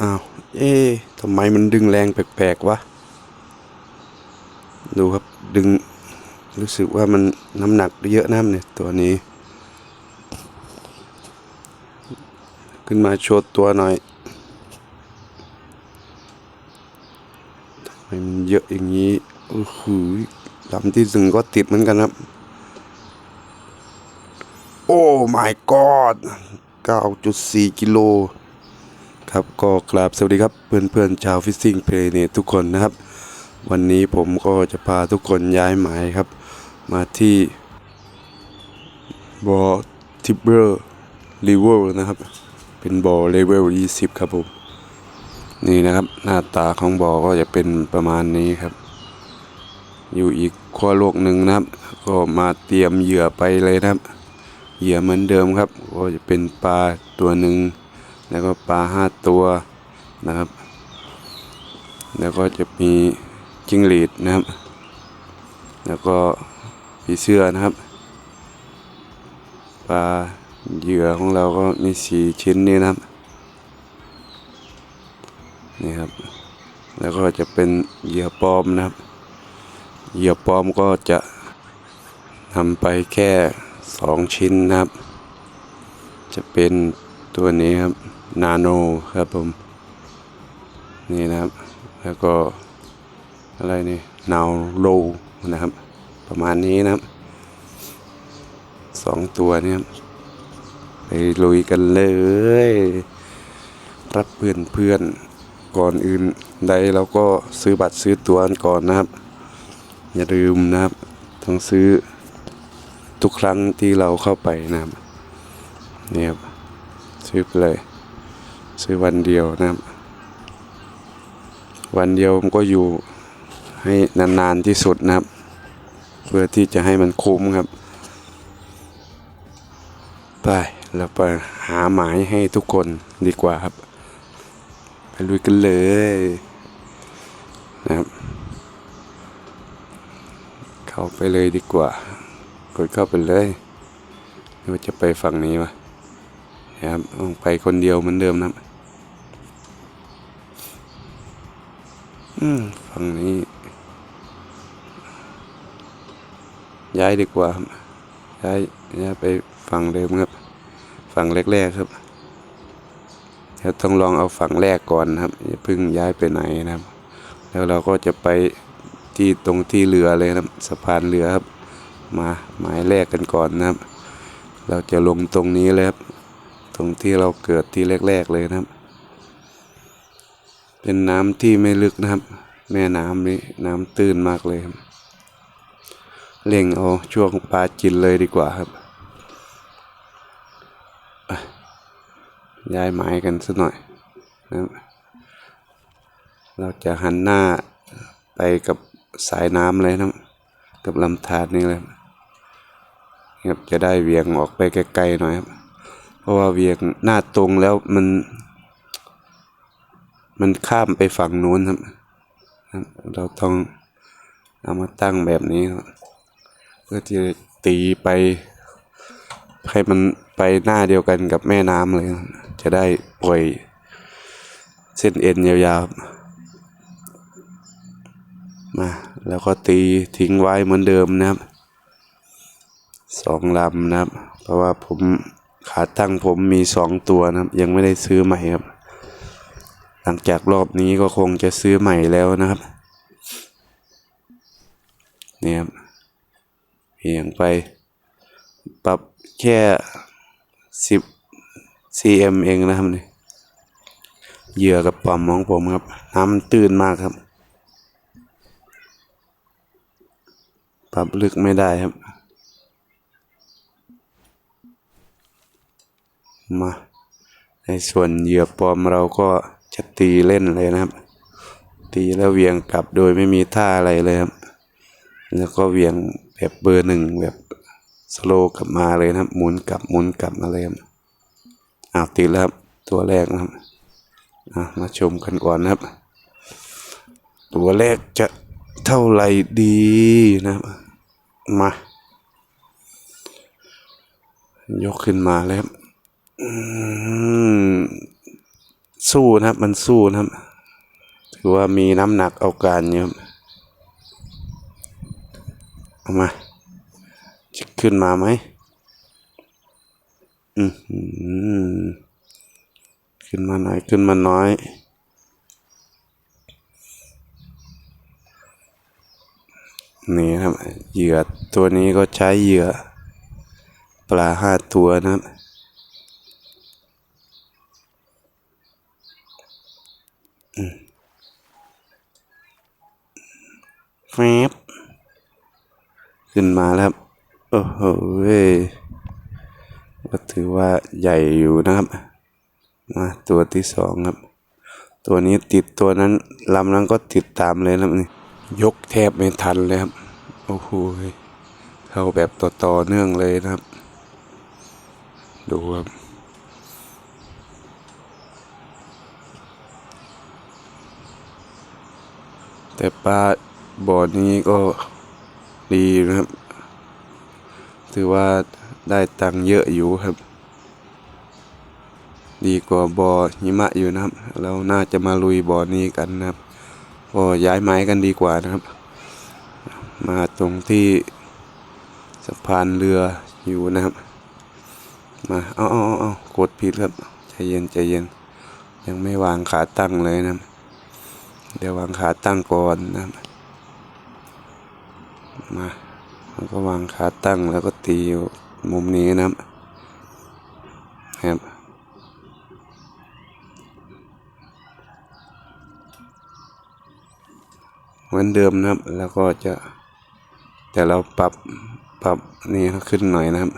อ้าว เอ๊ะทำไมมันดึงแรงแปลกๆวะ ดูครับดึง รู้สึกว่ามันน้ำหนักเยอะน้ำเนี่ยตัวนี้ ขึ้นมาโชว์ตัวหน่อยทำไมมันเยอะอย่างนี้โอ้โหลำที่สึงก็ติดเหมือนกันครับ โอ้ my god 9.4 กิโล ครับก็กราบสวัสดีครับเพื่อนๆชาวฟิชซิ่งเพลเนทุกคนนะครับ วันนี้ผมก็จะพาทุกคนย้ายหมายครับ มาที่บอทิเบอร์รีเวอร์นะครับ เป็นบอเลเวล20 ครับผมนี่นะครับหน้าตาของบอก็จะเป็นประมาณนี้ครับ อยู่อีกขั้วโลกหนึ่งนะครับ ก็มาเตรียมเหยื่อไปเลยนะครับ เหยื่อเหมือนเดิมครับ ก็จะเป็นปลาตัวหนึ่ง แล้วก็ปลาห้าตัวนะครับ แล้วก็จะมีจิ้งหรีดนะครับ แล้วก็ผีเสื้อนะครับปลาเหยื่อของเราก็มีสี่ชิ้นนี้นะครับนี่ครับ แล้วก็จะเป็นเหยื่อปลอมนะครับ เหยื่อปลอมก็จะทำไปแค่สองชิ้นนะครับ จะเป็น ตัวนี้ครับนาโนครับผม นี่นะครับ แล้วก็อะไรนี่นาวโลนะครับ ประมาณนี้นะครับสองตัวนี้ครับไปลุยกันเลย รับเพื่อนเพื่อนก่อนอื่นใดเราก็ซื้อบัตรซื้อตัวกันก่อนนะครับ อย่าลืมนะครับต้องซื้อทุกครั้งที่เราเข้าไปนะครับนี่ครับ ซื้อเลย ซื้อวันเดียวนะครับ วันเดียวผมก็อยู่ให้นานๆที่สุดนะครับ เพื่อที่จะให้มันคุ้มครับ ไปเราไปหาหมายให้ทุกคนดีกว่าครับ ไปลุยกันเลยนะครับ เข้าไปเลยดีกว่า กดเข้าไปเลยหรือว่าจะไปฝั่งนี้วะ นะครับต้องไปคนเดียวเหมือนเดิมนะครับอืมฝั่งนี้ ย้ายดีกว่าครับย้ายย้ายไปฝั่งเดิมครับ ฝั่งแรกๆครับเดี๋ยวต้องลองเอาฝั่งแรกก่อนนะครับอย่าเพิ่งย้ายไปไหนนะครับ แล้วเราก็จะไปที่ตรงที่เรือเลยครับสะพานเรือครับ มาหมายแรกกันก่อนนะครับ เราจะลงตรงนี้เลยครับ ตรงที่เราเกิดที่แรก ๆ เลยนะครับ เป็นน้ำที่ไม่ลึกนะครับ แม่น้ำนี้น้ำตื้นมากเลยครับเล่งเอาช่วงปลาจินเลยดีกว่าครับ ย้ายหมายกันสักหน่อยนะครับเราจะหันหน้าไปกับสายน้ำเลยนะครับกับลำธารนี่เลยครับจะได้เวียงออกไปไกลๆหน่อยครับ เพราะว่าเวียงหน้าตรงแล้วมัน มันข้ามไปฝั่งนู้นครับ เราต้องเอามาตั้งแบบนี้ เพื่อที่ตีไป ให้มันไปหน้าเดียวกันกับแม่น้ำเลย จะได้ปล่อยเส้นเอ็นยาวๆ มา แล้วก็ตีทิ้งไว้เหมือนเดิมนะครับสองลำนะครับ เพราะว่าผม ขาตั้งผมมีสองตัวนะครับ ยังไม่ได้ซื้อใหม่ครับ หลังจากรอบนี้ก็คงจะซื้อใหม่แล้วนะครับเนี่ยครับเพียงไป ปรับแค่สิบ cm เองนะครับนี่เหยื่อกับปั๊มของผมครับ น้ำตื้นมากครับ ปรับลึกไม่ได้ครับ มา ในส่วนเหยื่อปลอมเราก็จะตีเล่นเลยนะครับ ตีแล้วเวียงกลับโดยไม่มีท่าอะไรเลยครับ แล้วก็เวียงแบบเบอร์หนึ่งแบบสโลกลับมาเลยนะครับ หมุนกลับหมุนกลับมาเลยครับอ้าวติดแล้วครับตัวแรกนะครับมาชมกันก่อนนะครับ ตัวแรกจะเท่าไหร่ดีนะครับ มายกขึ้นมาแล้ว สู้นะครับ มันสู้นะครับ ถือว่ามีน้ำหนักเอาการอยู่ครับเอามาจะขึ้นมาไหมอืมขึ้นมาหน่อย ขึ้นมาน้อยนี่ครับเหยื่อตัวนี้ก็ใช้เหยื่อ ปลาห้าตัวนะครับ แฟบขึ้นมาแล้วครับ โอ้โหเว้ยก็ถือว่าใหญ่อยู่นะครับ มาตัวที่สองครับ ตัวนี้ติดตัวนั้นลำนั้นก็ติดตามเลยนะครับนี่ยกแทบไม่ทันเลยครับ โอ้โหเข้าแบบต่อต่อเนื่องเลยนะครับ ดูครับแต่ปลา บ่อนี้ก็ดีนะครับ ถือว่าได้ตังค์เยอะอยู่ครับ ดีกว่าบ่อหิมะอยู่นะครับ เราน่าจะมาลุยบ่อนี้กันนะครับก็ย้ายไม้กันดีกว่านะครับ มาตรงที่สะพานเรืออยู่นะครับ มาเอาเอาเอาเอกดผิดครับใจเย็นใจเย็น ยังไม่วางขาตั้งเลยนะ เดี๋ยววางขาตั้งก่อนนะครับ มาแล้วก็วางขาตั้งแล้วก็ตีอยู่มุมนี้นะครับครับเหมือนเดิมนะครับ แล้วก็จะ แต่เราปรับปรับนี่ขึ้นหน่อยนะครับ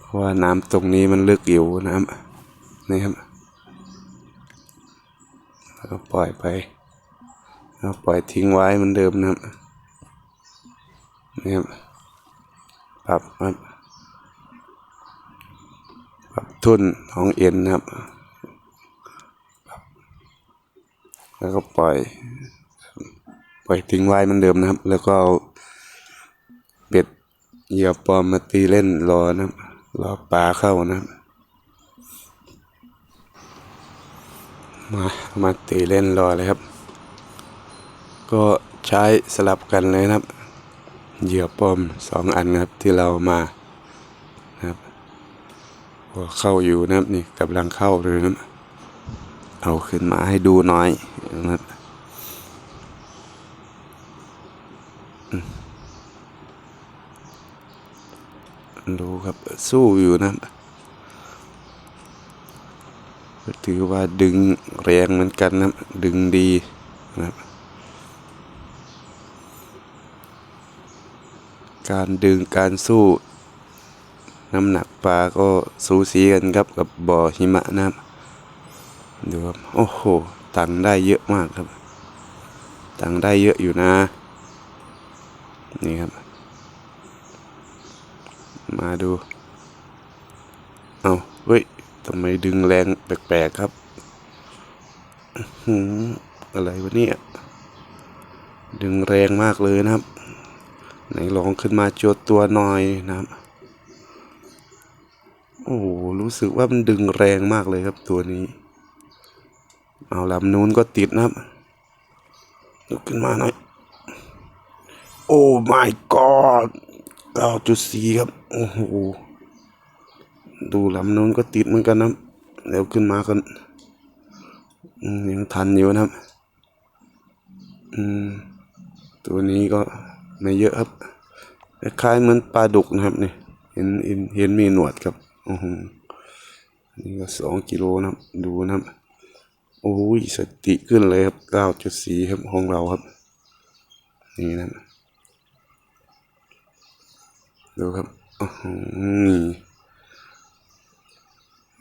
เพราะว่าน้ำตรงนี้มันลึกอยู่นะครับนี่ครับแล้วก็ปล่อยไปแล้วปล่อยทิ้งไว้เหมือนเดิมนะครับ นี่ครับปรับครับปรับทุนของเอ็นนะครับแล้วก็ปล่อย ปล่อยทิ้งไว้เหมือนเดิมนะครับ แล้วก็เอาเบ็ดเหยื่อปลอมมาตีเล่นรอนะครับรอปลาเข้านะครับ มามาตีเล่นรอเลยครับ ก็ใช้สลับกันเลยนะครับ เหยื่อปลอมสองอันครับที่เรามานะครับพอเข้าอยู่นะครับนี่กำลังเข้าเลยนะเอาขึ้นมาให้ดูหน่อยนะครับดูครับสู้อยู่นะถือว่าดึงแรงเหมือนกันนะดึงดีนะครับ การดึงการสู้ น้ำหนักปลาก็สูสีกันครับกับบ่อหิมะนะครับดูครับ โอ้โห ตังค์ได้เยอะมากครับ ตังค์ได้เยอะอยู่นะ นี่ครับ มาดู เอาเฮ้ยทำไมดึงแรงแปลกๆครับอะไรวะเนี่ย ดึงแรงมากเลยนะครับ ไหนลองขึ้นมาโจดตัวหน่อยนะครับ โอ้โหรู้สึกว่ามันดึงแรงมากเลยครับตัวนี้ เอาลำนู้นก็ติดนะครับยกขึ้นมาหน่อย โอ้ my god 9.4 ครับ โอ้โห ดูลำนู้นก็ติดเหมือนกันนะเดี๋ยวขึ้นมากันยังทันอยู่นะครับ อืม ตัวนี้ก็ ไม่เยอะครับคล้ายเหมือนปลาดุกนะครับนี่เห็นเห็นเห็นมีหนวดครับโอ้โหนี่ก็สองกิโลนะครับ ดูนะครับโอ้ยสติขึ้นเลยครับเก้าจุดสี่ครับของเราครับ นี่นะดูครับโอ้โห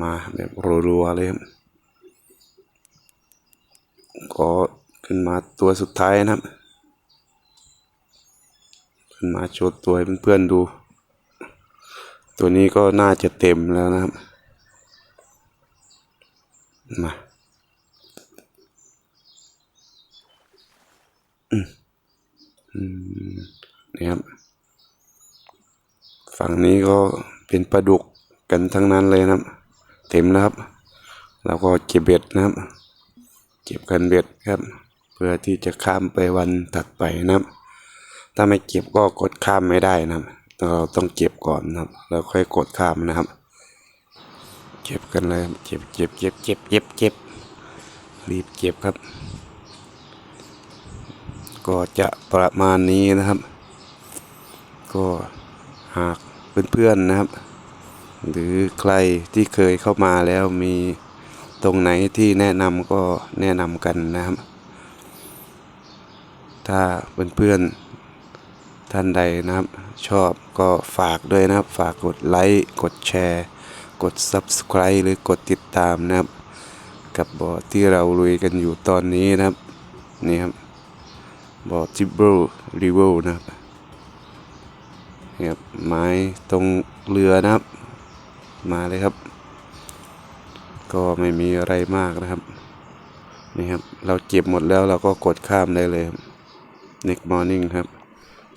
มาแบบรัวๆเลยครับก็ขึ้นมาตัวสุดท้ายนะครับ มาโชว์ตัวให้เพื่อนๆดู ตัวนี้ก็น่าจะเต็มแล้วนะครับ มาอืมนี่ครับ ฝั่งนี้ก็เป็นปลาดุกกันทั้งนั้นเลยนะครับ เต็มแล้วครับเราก็เก็บเบ็ดนะครับ เก็บกันเบ็ดครับ เพื่อที่จะข้ามไปวันถัดไปนะครับ ถ้าไม่เก็บก็กดข้ามไม่ได้นะครับ เราต้องเก็บก่อนนะครับ แล้วค่อยกดข้ามนะครับ เก็บกันเลยเก็บเก็บเก็บเก็บเก็บเก็บรีบเก็บครับ ก็จะประมาณนี้นะครับ ก็หากเพื่อนๆนะครับ หรือใครที่เคยเข้ามาแล้วมีตรงไหนที่แนะนำก็แนะนำกันนะครับ ถ้าเพื่อนๆ ท่านใดนะครับ ชอบก็ฝากด้วยนะครับ ฝากกดไลค์ กดแชร์ กด Subscribe หรือกดติดตามนะครับ กับบอร์ดที่เราลุยกันอยู่ตอนนี้นะครับ นี่ครับบอร์ดจิบเบิลรีเวลนะครับนี่ครับไม้ตรงเรือนะครับ มาเลยครับ ก็ไม่มีอะไรมากนะครับ นี่ครับ เราเก็บหมดแล้วเราก็กดข้ามได้เลยครับ next morning ครับ